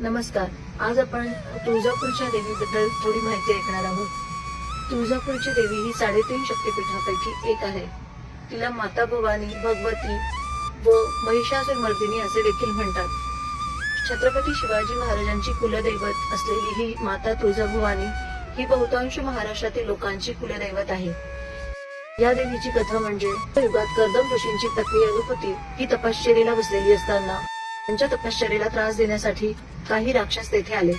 नमस्कार. आज आपण तुळजापूरच्या देवीबद्दल थोडी माहिती ऐकणार आहोत. तुळजापूरची देवी ही साडेतीन शक्तिपीठापैकी एक आहे. तिला माता भवानी भगवती व महिषासुर मर्दिनी असे देखील म्हणतात. छत्रपती शिवाजी महाराजांची कुलदैवत असलेली ही माता तुळजाभवानी ही बहुतांश महाराष्ट्रातील लोकांची कुलदैवत आहे. या देवीची कथा म्हणजे युगात कर्दम ऋषींची पत्नी अनुपती ही तपश्चर्याला बसलेली असताना त्यांच्या तपश्चर्येला त्रास देण्यासाठी काही राक्षस तेथे आले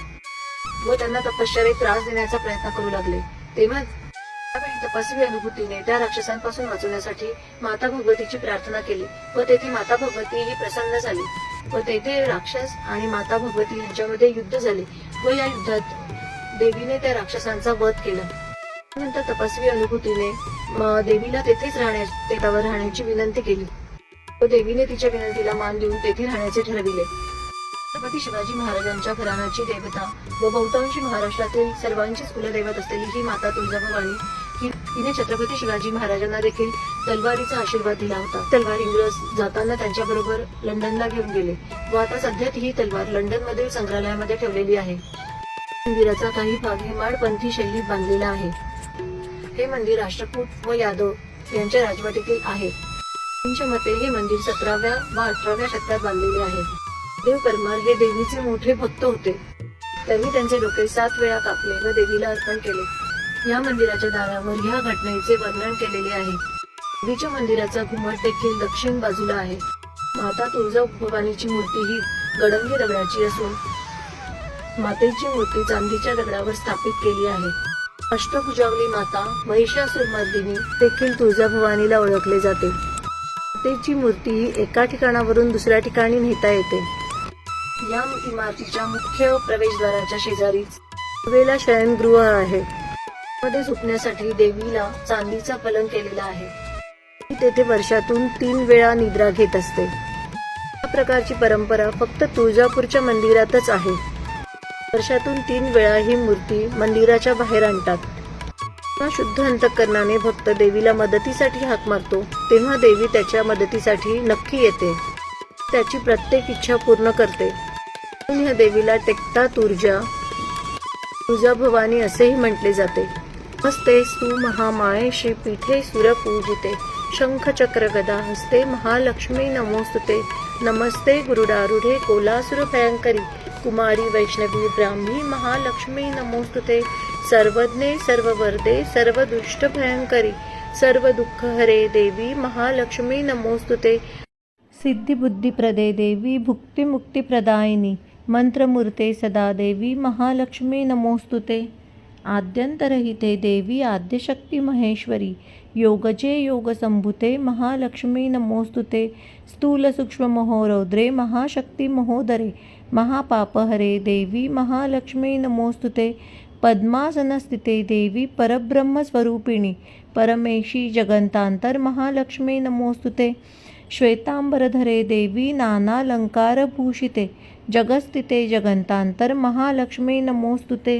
व त्यांना तपश्चर्येत त्रास देण्याचा प्रयत्न करू लागले. तेव्हा तपासवी तपस्वी अनुभूतीने त्या राक्षसांपासून वाचवण्यासाठी माता भगवतीची प्रार्थना केली व तेथे माता भगवती ही प्रसन्न झाली व तेथे राक्षस आणि माता भगवती यांच्यामध्ये युद्ध झाले व या युद्धात देवीने त्या राक्षसांचा वध केला. नंतर तपस्वी अनुभूतीने देवीला तेथेच राहण्या तेथावर राहण्याची विनंती केली. देवीने तिच्या विनंतीला मान देऊन तेथे राहण्याचे ठरविले. छत्रपती शिवाजी महाराजांच्या घराण्याची देवता व बहुतांशी महाराष्ट्रातील सर्वांचीच कुलदैवत असलेली ही माता तुळजाभवानी ही तिने छत्रपती शिवाजी महाराजांना देखील तलवारीचा आशीर्वाद दिला होता. तलवार इंग्रज जाताना त्यांच्याबरोबर लंडनला घेऊन गेले व आता सध्या ती ही तलवार लंडन मधील संग्रहालयामध्ये ठेवलेली आहे. मंदिराचा काही भाग हेमाडपंथी शैलीत बांधलेला आहे. हे मंदिर राष्ट्रकूट व यादव यांच्या राजवटीतील आहे. त्यांच्या मते हे मंदिर सतराव्या व अठराव्या शतकात बांधलेले आहे. देव परमार हे देवीचे मोठे भक्त होते. त्यांनी त्यांचे डोके सात वेळा कापले व देवीला अर्पण केले. या मंदिराच्या दारावर ह्या घटनेचे वर्णन केलेले आहे. देवीच्या मंदिराचा घुमट देखील दक्षिण बाजूला आहे. माता तुळजा भवानीची मूर्ती ही गडंगी दगडाची असून मातेची मूर्ती चांदीच्या दगडावर स्थापित केली आहे. अष्टभुजावली माता महिषासुरमर्दिनी देखील तुळजाभवानीला ओळखले जाते. मातेची मूर्ती एका ठिकाणावरून दुसऱ्या ठिकाणी नेता येते. या इमारतीच्या मुख्य प्रवेशद्वाराच्या शेजारीच वेला शयनगृह आहे. मध्ये झोपण्यासाठी देवीला चांदीचा पलंग केलेला आहे. ती तेथे वर्षातून तीन वेळा निद्रा घेत असते. या प्रकारची परंपरा फक्त तुळजापूरच्या मंदिरातच आहे. वर्षातून तीन वेळा ही मूर्ती मंदिराच्या बाहेर आणतात. शुद्ध अंतकरणाने भक्त देवीला मदतीसाठी हाक मारतो तेव्हा देवी त्याच्या मदतीसाठी नक्की येते. त्याची प्रत्येक इच्छा पूर्ण करते. ह्या देवीला टेकता तुर्जा तुझा भवानी असेही म्हटले जाते. हस्ते स्तु महामाये श्रीपीठे सुरपूजिते शंख चक्र गदा हस्ते महालक्ष्मी नमोस्तुते. नमस्ते गुरुडारुढे कोलासुर भयंकरी. कुमारी वैष्णवी ब्राह्मी महालक्ष्मी नमोस्तुते. सर्वज्ञे सर्ववर्दे सर्वदुष्ट भयंकरी सर्व दुःख हरे देवी महालक्ष्मी नमोस्तुते सिद्धिबुद्धिप्रदे देवी भुक्तिमुक्तिप्रदायिनी मंत्रमूर्ते सदा देवी महालक्ष्मी नमोस्तुते आद्यंतरहिते देवी आद्यशक्ती महेश्वरी योगजे योगसंभुते महालक्ष्मी नमोस्तुते स्थूलसूक्ष्ममहोरौद्रे महाशक्तिमहोदरे महाशक्ती महोदरे महापापहरे देवी महालक्ष्मी नमोस्तुते पद्मासनस्थिते देवी परब्रह्मस्वरूपिणी। परमेशी जगन्तांतर महालक्ष्मी नमोस्तुते श्वेतांबरधरे देवी नानालंकारभूषिते। जगस्थिते जगन्तांतर महालक्ष्मी नमोस्तुते